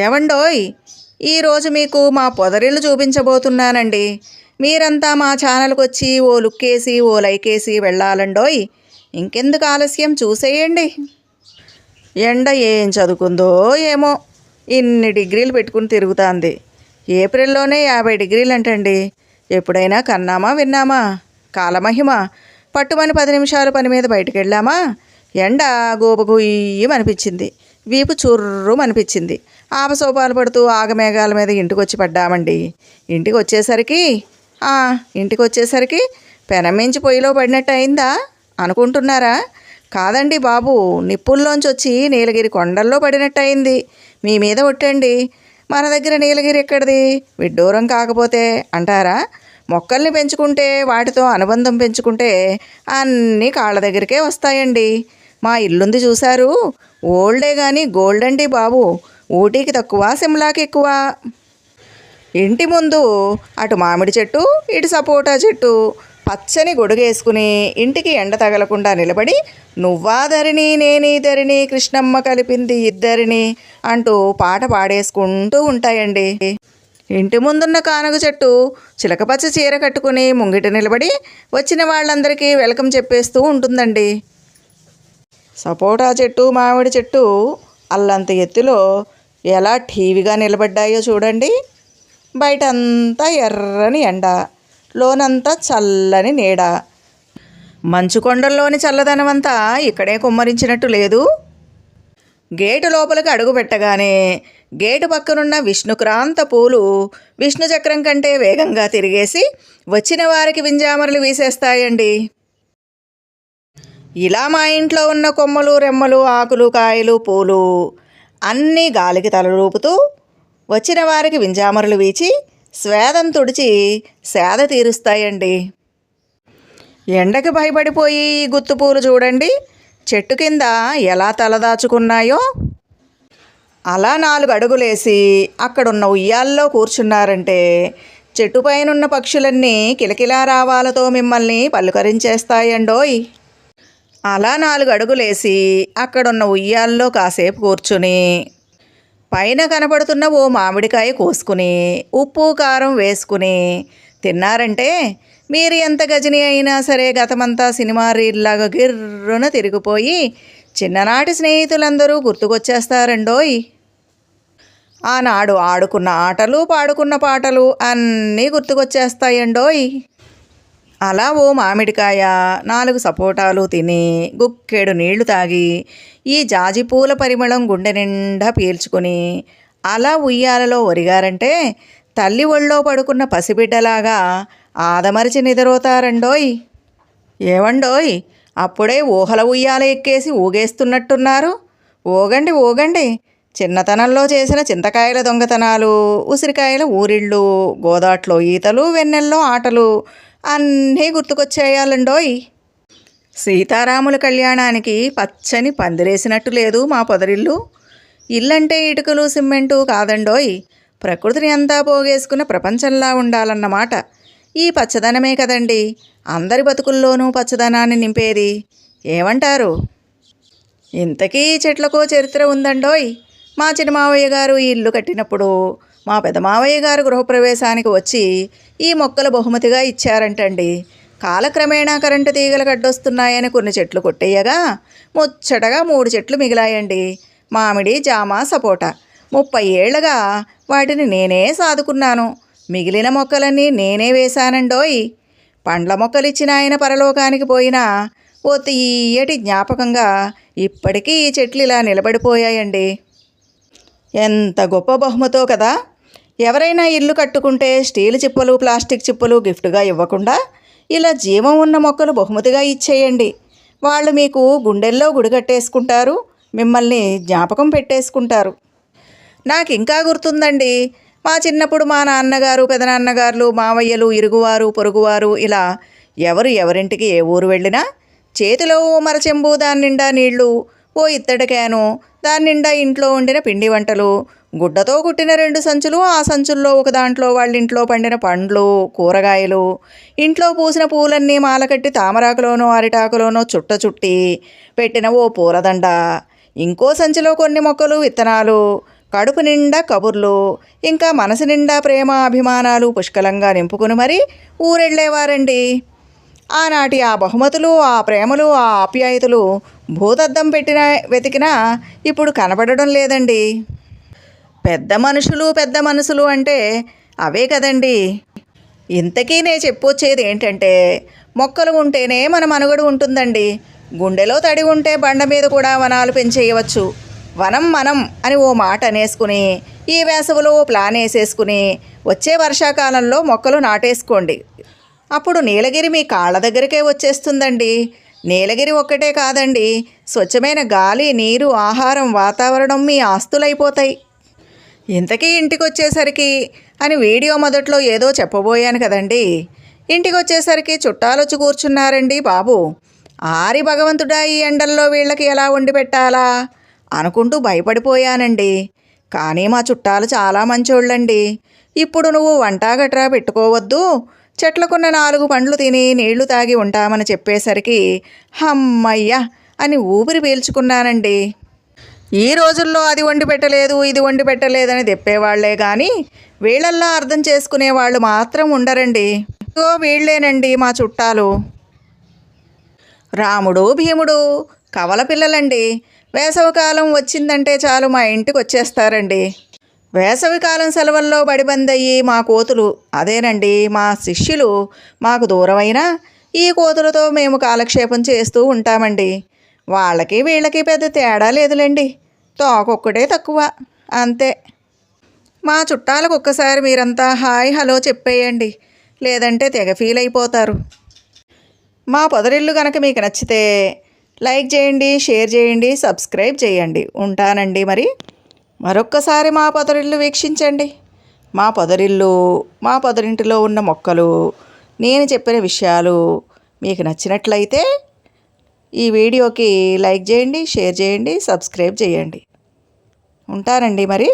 ఏవండోయ్? ఈరోజు మీకు మా పొదరిల్లు చూపించబోతున్నానండి. మీరంతా మా ఛానల్కి వచ్చి ఓ లుక్కేసి ఓ లైకేసి వెళ్ళాలండోయ్. ఇంకెందుకు ఆలస్యం? చూసేయండి. ఎండ ఏం చదువుకుందో ఏమో. ఇన్ని డిగ్రీలు పెట్టుకుని తిరుగుతాంది. ఏప్రిల్లోనే యాభై డిగ్రీలు అంటండి ఎప్పుడైనా కన్నామా విన్నామా? కాలమహిమ. పట్టుమని పది నిమిషాలు పని మీద బయటికి వెళ్ళామా ఎండ గోపగుయ్యమనిపించింది వీపు చుర్రుమనిపించింది. ఆపసోపాలు పడుతూ ఆగమేఘాల మీద ఇంటికి వచ్చి పడ్డామండి. ఇంటికి వచ్చేసరికి ఇంటికి వచ్చేసరికి పెనమించి పొయ్యిలో పడినట్టు అయిందా అనుకుంటున్నారా? కాదండి బాబు నిప్పుల్లోంచి వచ్చి నీలగిరి కొండల్లో పడినట్టు అయింది మీ మీద ఒట్టండి. మన దగ్గర నీలగిరి ఎక్కడిది? విడ్డూరం కాకపోతే అంటారా? మొక్కల్ని పెంచుకుంటే వాటితో అనుబంధం పెంచుకుంటే అన్నీ కాళ్ళ దగ్గరికే వస్తాయండి. మా ఇల్లుంది చూశారు? ఓల్డే కానీ గోల్డ్ అండి బాబు. ఊటీకి తక్కువ సిమ్లాకి ఎక్కువ. ఇంటి ముందు అటు మామిడి చెట్టు ఇటు సపోటా చెట్టు. పచ్చని గొడుగేసుకుని ఇంటికి ఎండ తగలకుండా నిలబడి నువ్వా ధరిణి ధరిణి కృష్ణమ్మ కలిపింది ఇద్దరిని అంటూ పాట పాడేసుకుంటూ ఉంటాయండి. ఇంటి ముందున్న కానుగ చెట్టు చిలకపచ్చ చీర కట్టుకుని ముంగిట నిలబడి వచ్చిన వాళ్ళందరికీ వెల్కమ్ చెప్పేస్తూ ఉంటుందండి. సపోటా చెట్టు మామిడి చెట్టు అల్లంత ఎత్తులో ఎలా ఠీవిగా నిలబడ్డాయో చూడండి. బయట అంతా ఎర్రని ఎండ లోనంతా చల్లని నీడ. మంచు కొండల్లోని చల్లదనమంతా ఇక్కడే కుమ్మరించినట్టు లేదు. గేటు లోపలికి అడుగు పెట్టగానే గేటు పక్కనున్న విష్ణుక్రాంత పూలు విష్ణు చక్రం కంటే వేగంగా తిరిగేసి వచ్చిన వారికి వింజామరలు వీసేస్తాయండి. ఇలా మా ఇంట్లో ఉన్న కొమ్మలు రెమ్మలు ఆకులు కాయలు పూలు అన్నీ గాలికి తలరూపుతూ వచ్చిన వారికి వింజామరులు వీచి స్వేదం తుడిచి సేద తీరుస్తాయండి. ఎండకి భయపడిపోయి ఈ చూడండి. చెట్టు కింద ఎలా తలదాచుకున్నాయో అలా నాలుగు అడుగులేసి అక్కడున్న ఉయ్యాల్లో కూర్చున్నారంటే చెట్టుపైనున్న పక్షులన్నీ కిలకిలా రావాలతో మిమ్మల్ని పలుకరించేస్తాయండోయ్. అలా నాలుగు అడుగులేసి అక్కడున్న ఉయ్యాల్లో కాసేపు కూర్చుని పైన కనపడుతున్న ఓ మామిడికాయ కోసుకుని ఉప్పు కారం వేసుకుని తిన్నారంటే మీరు ఎంత గజని అయినా సరే గతమంతా సినిమా రీల్లాగా గిర్రున తిరిగిపోయి చిన్ననాటి స్నేహితులందరూ గుర్తుకొచ్చేస్తారండోయ్. ఆనాడు ఆడుకున్న ఆటలు పాడుకున్న పాటలు అన్నీ గుర్తుకొచ్చేస్తాయండోయ్. అలా ఓ మామిడికాయ నాలుగు సపోటాలు తిని గుక్కెడు నీళ్ళు తాగి ఈ జాజిపూల పరిమళం గుండె నిండా పీల్చుకుని అలా ఉయ్యాలలో ఒరిగారంటే తల్లి ఒళ్ళో పడుకున్న పసిబిడ్డలాగా ఆదమరిచి నిద్రపోతారండోయ్. ఏవండోయ్? అప్పుడే ఊహల ఉయ్యాల ఎక్కేసి ఊగేస్తున్నట్టున్నారు. ఓగండి ఓగండి. చిన్నతనంలో చేసిన చింతకాయల దొంగతనాలు ఉసిరికాయల ఊరిళ్ళు గోదాట్లో ఈతలు వెన్నెల్లో ఆటలు అన్నీ గుర్తుకొచ్చేయాలండోయ్. సీతారాముల కళ్యాణానికి పచ్చని పందిరేసినట్టు లేదు మా పొదరిల్లు. ఇల్లంటే ఇటుకలు సిమెంటు కాదండోయ్. ప్రకృతిని అంతా పోగేసుకున్న ప్రపంచంలా ఉండాలన్నమాట. ఈ పచ్చదనమే కదండి. అందరి బతుకుల్లోనూ పచ్చదనాన్ని నింపేది. ఏమంటారు? ఇంతకీ చెట్లకో చరిత్ర ఉందండోయ్. మా చిన్నమావయ్య గారు ఈ ఇల్లు కట్టినప్పుడు మా పెదమావయ్య గారు గృహప్రవేశానికి వచ్చి ఈ మొక్కలు బహుమతిగా ఇచ్చారంటండి. కాలక్రమేణా కరెంటు తీగలు గడ్డొస్తున్నాయని కొన్ని చెట్లు కొట్టేయగా ముచ్చటగా మూడు చెట్లు మిగిలాయండి. మామిడి జామ సపోటా. ముప్పై ఏళ్ళుగా వాటిని నేనే సాదుకున్నాను. మిగిలిన మొక్కలన్నీ నేనే వేశానండోయ్. పండ్ల మొక్కలిచ్చిన ఆయన పరలోకానికి పోయినా ఓ తీయటి జ్ఞాపకంగా ఇప్పటికీ ఈ చెట్లు ఇలా నిలబడిపోయాయండి. ఎంత గొప్ప బహుమతో కదా! ఎవరైనా ఇల్లు కట్టుకుంటే స్టీల్ చిప్పలు ప్లాస్టిక్ చిప్పలు గిఫ్ట్గా ఇవ్వకుండా ఇలా జీవం ఉన్న మొక్కలు బహుమతిగా ఇచ్చేయండి. వాళ్ళు మీకు గుండెల్లో గుడి కట్టేసుకుంటారు మిమ్మల్ని జ్ఞాపకం పెట్టేసుకుంటారు. నాకు ఇంకా గుర్తుందండి మా చిన్నప్పుడు మా నాన్నగారు పెదనాన్నగారులు మావయ్యలు ఇరుగువారు పొరుగువారు ఇలా ఎవరు ఎవరింటికి ఏ ఊరు వెళ్ళినా చేతిలో ఓ మరచెంబు దాని నిండా నీళ్ళు ఓ ఇత్తడి క్యాను దాని నిండా ఇంట్లో వండిన పిండి వంటలు గుడ్డతో కుట్టిన రెండు సంచులు ఆ సంచుల్లో ఒక దాంట్లో వాళ్ళ ఇంట్లో పండిన పండ్లు కూరగాయలు ఇంట్లో పూసిన పూలన్నీ మాలకట్టి తామరాకులోనో అరిటాకులోనో చుట్ట చుట్టి పెట్టిన ఓ పూలదండ. ఇంకో సంచిలో కొన్ని మొక్కలు విత్తనాలు కడుపు నిండా కబుర్లు ఇంకా మనసు నిండా ప్రేమ అభిమానాలు పుష్కలంగా నింపుకుని మరీ ఊరెళ్ళేవారండి. ఆనాటి ఆ బహుమతులు ఆ ప్రేమలు ఆ ఆప్యాయతలు భూతద్దం పెట్టిన వెతికినా ఇప్పుడు కనబడడం లేదండి. పెద్ద మనుషులు పెద్ద మనసులు అంటే అవే కదండి. ఇంతకీ నే చెప్పొచ్చేది ఏంటంటే మొక్కలు ఉంటేనే మన మనుగడ ఉంటుందండి. గుండెలో తడి ఉంటే బండ మీద కూడా వనాలు పెంచేయవచ్చు. వనం మనం అని ఓ మాట అనేసుకుని ఈ వేసవిలో ఓ ప్లాన్ వేసేసుకుని వచ్చే వర్షాకాలంలో మొక్కలు నాటేసుకోండి. అప్పుడు నీలగిరి మీ కాళ్ళ దగ్గరికే వచ్చేస్తుందండి. నీలగిరి ఒక్కటే కాదండి స్వచ్ఛమైన గాలి నీరు ఆహారం వాతావరణం మీ ఆస్తులైపోతాయి. ఇంతకీ ఇంటికి వచ్చేసరికి అని వీడియో మొదట్లో ఏదో చెప్పబోయాను కదండి. ఇంటికి వచ్చేసరికి చుట్టాలొచ్చి కూర్చున్నారండి బాబు. ఆరి భగవంతుడా ఈ ఎండల్లో వీళ్ళకి ఎలా వండి పెట్టాలా? అనుకుంటూ భయపడిపోయానండి. కానీ మా చుట్టాలు చాలా మంచోళ్ళండి. ఇప్పుడు నువ్వు వంట గట్రా పెట్టుకోవద్దు. చెట్లకున్న నాలుగు పండ్లు తిని నీళ్ళు తాగి ఉంటామని చెప్పేసరికి హమ్మయ్య అని ఊపిరి పీల్చుకున్నానండి. ఈ రోజుల్లో అది వండి పెట్టలేదు ఇది వండి పెట్టలేదని తెప్పేవాళ్ళే కానీ వీళ్ళల్లా అర్థం చేసుకునే వాళ్ళు మాత్రం ఉండరండి. ఇదిగో వీళ్ళేనండి మా చుట్టాలు. రాముడు భీముడు కవల పిల్లలండి. వేసవికాలం వచ్చిందంటే చాలు మా ఇంటికి వచ్చేస్తారండి వేసవికాలం సెలవుల్లో బడిబందయ్యి మా కోతులు అదేనండి మా శిష్యులు మాకు దూరమైన ఈ కోతులతో మేము కాలక్షేపం చేస్తూ ఉంటామండి. వాళ్ళకి వీళ్ళకి పెద్ద తేడా లేదులేండి. తోకొక్కడే తక్కువ. అంతే. మా చుట్టాలకు ఒక్కసారి మీరంతా హాయ్ హలో చెప్పేయండి. లేదంటే తెగ ఫీల్ అయిపోతారు మా పొదరిల్లు కనుక మీకు నచ్చితే లైక్ చేయండి షేర్ చేయండి సబ్స్క్రైబ్ చేయండి. ఉంటానండి మరి. మరొక్కసారి మా పొదరిల్లు వీక్షించండి. మా పొదరిల్లు మా పొదరింటిలో ఉన్న మొక్కలు నేను చెప్పిన విషయాలు మీకు నచ్చినట్లయితే ఈ వీడియోకి లైక్ చేయండి షేర్ చేయండి సబ్స్క్రైబ్ చేయండి. ఉంటారండి మరి?